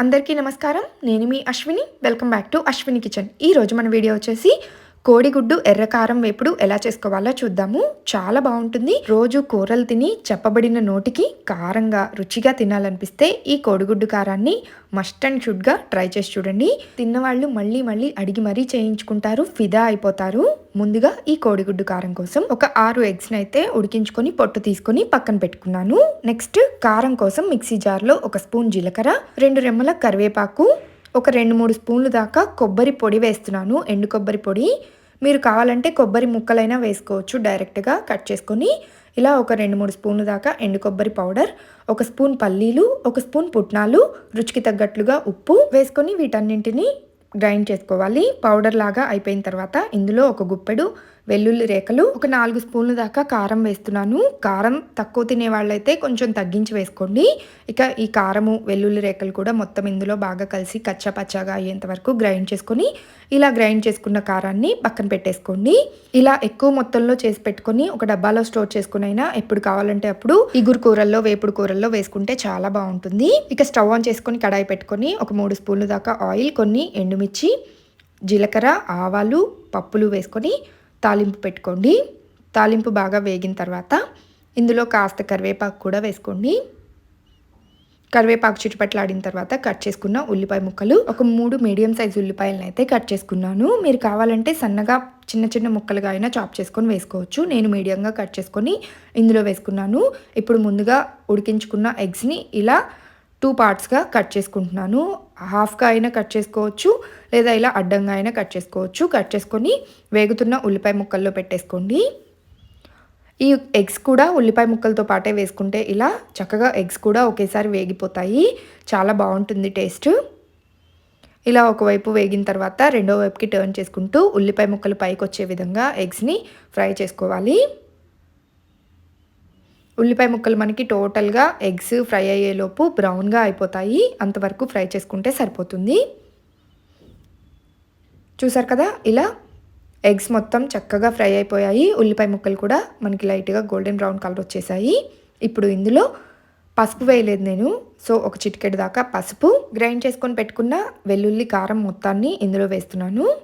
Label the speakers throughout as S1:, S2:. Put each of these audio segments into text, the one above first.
S1: అందరికీ నమస్కారం. నేను మీ Ashwini. Welcome back to Ashwini kitchen. ఈరోజు మన వీడియో వచ్చేసి కోడిగుడ్డు ఎర్రకారం వేపుడు ఎలా చేసుకోవాలో చూద్దాము. చాలా బాగుంటుంది. రోజు కూరలు తిని చెప్పబడిన నోటికి కారంగా రుచిగా తినాలనిపిస్తే ఈ కోడిగుడ్డు కారాన్ని మస్ట్ అండ్ షుడ్గా ట్రై చేసి చూడండి. తిన్నవాళ్ళు మళ్ళీ మళ్ళీ అడిగి మరీ చేయించుకుంటారు ఫిదా అయిపోతారు. ముందుగా ఈ కోడిగుడ్డు కారం కోసం ఒక ఆరు ఎగ్స్ని అయితే ఉడికించుకొని పొట్టు తీసుకొని పక్కన పెట్టుకున్నాను. నెక్స్ట్ కారం కోసం మిక్సీ జార్లో ఒక స్పూన్ జీలకర్ర రెండు రెమ్మల కరివేపాకు ఒక రెండు మూడు స్పూన్లు దాకా కొబ్బరి పొడి వేస్తున్నాను. ఎండు కొబ్బరి పొడి. మీరు కావాలంటే కొబ్బరి ముక్కలైనా వేసుకోవచ్చు డైరెక్ట్గా కట్ చేసుకొని. ఇలా ఒక రెండు మూడు స్పూన్లు దాకా ఎండు కొబ్బరి పౌడర్ ఒక స్పూన్ పల్లీలు ఒక స్పూన్ పుట్నాలు రుచికి తగ్గట్లుగా ఉప్పు వేసుకొని వీటన్నింటినీ గ్రైండ్ చేసుకోవాలి. పౌడర్ లాగా అయిపోయిన తర్వాత ఇందులో ఒక గుప్పెడు వెల్లుల్లి రేఖలు ఒక నాలుగు స్పూన్లు దాకా కారం వేస్తున్నాను. కారం తక్కువ తినే వాళ్ళైతే కొంచెం తగ్గించి వేసుకోండి. ఇక ఈ కారము వెల్లుల్లి రేఖలు కూడా మొత్తం ఇందులో బాగా కలిసి కచ్చా పచ్చాగా అయ్యేంత వరకు గ్రైండ్ చేసుకొని ఇలా గ్రైండ్ చేసుకున్న కారాన్ని పక్కన పెట్టేసుకోండి. ఇలా ఎక్కువ మొత్తంలో చేసి పెట్టుకొని ఒక డబ్బాలో స్టోర్ చేసుకుని అయినా ఎప్పుడు కావాలంటే అప్పుడు ఇగురు కూరల్లో వేపుడు కూరల్లో వేసుకుంటే చాలా బాగుంటుంది. ఇక స్టవ్ ఆన్ చేసుకొని కడాయి పెట్టుకొని ఒక మూడు స్పూన్లు దాకా ఆయిల్ కొన్ని ఎండుమిర్చి జీలకర్ర ఆవాలు పప్పులు వేసుకొని తాలింపు పెట్టుకోండి. తాలింపు బాగా వేగిన తర్వాత ఇందులో కాస్త కరివేపాకు కూడా వేసుకోండి. కరివేపాకు చుట్టుపట్లాడిన తర్వాత కట్ చేసుకున్న ఉల్లిపాయ ముక్కలు ఒక మూడు మీడియం సైజ్ ఉల్లిపాయలను అయితే కట్ చేసుకున్నాను. మీరు కావాలంటే సన్నగా చిన్న చిన్న ముక్కలుగా అయినా చాప్ చేసుకొని వేసుకోవచ్చు. నేను మీడియంగా కట్ చేసుకొని ఇందులో వేసుకున్నాను. ఇప్పుడు ముందుగా ఉడికించుకున్న ఎగ్స్ని ఇలా టూ పార్ట్స్గా కట్ చేసుకుంటున్నాను. హాఫ్గా అయినా కట్ చేసుకోవచ్చు లేదా ఇలా అడ్డంగా అయినా కట్ చేసుకోవచ్చు. కట్ చేసుకొని వేగుతున్న ఉల్లిపాయ ముక్కల్లో పెట్టేసుకోండి. ఈ ఎగ్స్ కూడా ఉల్లిపాయ ముక్కలతో పాటే వేసుకుంటే ఇలా చక్కగా ఎగ్స్ కూడా ఒకేసారి వేగిపోతాయి. చాలా బాగుంటుంది టేస్ట్. ఇలా ఒకవైపు వేగిన తర్వాత రెండో వైపుకి టర్న్ చేసుకుంటూ ఉల్లిపాయ ముక్కలు పైకి వచ్చే విధంగా ఎగ్స్ని ఫ్రై చేసుకోవాలి. ఉల్లిపాయ ముక్కలు మనకి టోటల్గా ఎగ్స్ ఫ్రై అయ్యేలోపు బ్రౌన్గా అయిపోతాయి. అంతవరకు ఫ్రై చేసుకుంటే సరిపోతుంది. చూసారు కదా? ఇలా ఎగ్స్ మొత్తం చక్కగా ఫ్రై అయిపోయాయి. ఉల్లిపాయ ముక్కలు కూడా మనకి లైట్గా గోల్డెన్ బ్రౌన్ కలర్ వచ్చేసాయి. ఇప్పుడు ఇందులో పసుపు వేయలేదు నేను. సో ఒక చిటికెడు దాకా పసుపు గ్రైండ్ చేసుకొని పెట్టుకున్న వెల్లుల్లి కారం మొత్తాన్ని ఇందులో వేస్తున్నాను.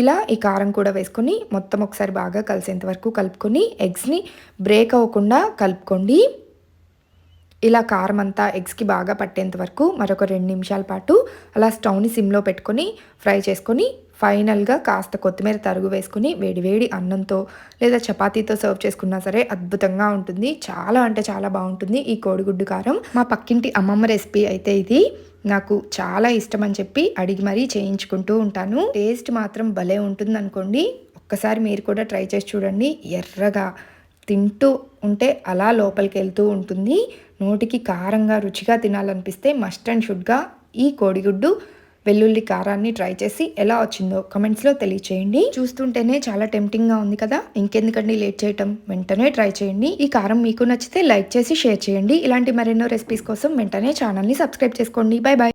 S1: ఇలా ఈ కారం కూడా వేసుకొని మొత్తం ఒకసారి బాగా కలిసేంత వరకు కలుపుకొని ఎగ్స్ని బ్రేక్ అవ్వకుండా కలుపుకోండి. ఇలా కారం అంతా ఎగ్స్కి బాగా పట్టేంత వరకు మరొక రెండు నిమిషాల పాటు అలా స్టవ్ని సిమ్లో పెట్టుకొని ఫ్రై చేసుకొని ఫైనల్గా కాస్త కొత్తిమీర తరుగు వేసుకుని వేడివేడి అన్నంతో లేదా చపాతీతో సర్వ్ చేసుకున్నా సరే అద్భుతంగా ఉంటుంది. చాలా అంటే చాలా బాగుంటుంది ఈ కోడిగుడ్డు కారం. మా పక్కింటి అమ్మమ్మ రెసిపీ అయితే ఇది. నాకు చాలా ఇష్టం అని చెప్పి అడిగి మరీ చేయించుకుంటూ ఉంటాను. టేస్ట్ మాత్రం భలే ఉంటుంది అనుకోండి ఒక్కసారి మీరు కూడా ట్రై చేసి చూడండి. ఎర్రగా తింటూ ఉంటే అలా లోపలికి వెళ్తూ ఉంటుంది. నోటికి కారంగా రుచిగా తినాలనిపిస్తే మస్ట్ అండ్ షుడ్గా ఈ కోడిగుడ్డు వెల్లుల్లి కారాన్ని ట్రై చేసి ఎలా వచ్చిందో కమెంట్స్లో తెలియచేయండి. చూస్తుంటేనే చాలా టెంప్టింగ్గా ఉంది కదా? ఇంకెందుకండి లేట్ చేయటం? వెంటనే ట్రై చేయండి. ఈ కారం మీకు నచ్చితే లైక్ చేసి షేర్ చేయండి. ఇలాంటి మరెన్నో రెసిపీస్ కోసం వెంటనే ఛానల్ని సబ్స్క్రైబ్ చేసుకోండి. Bye bye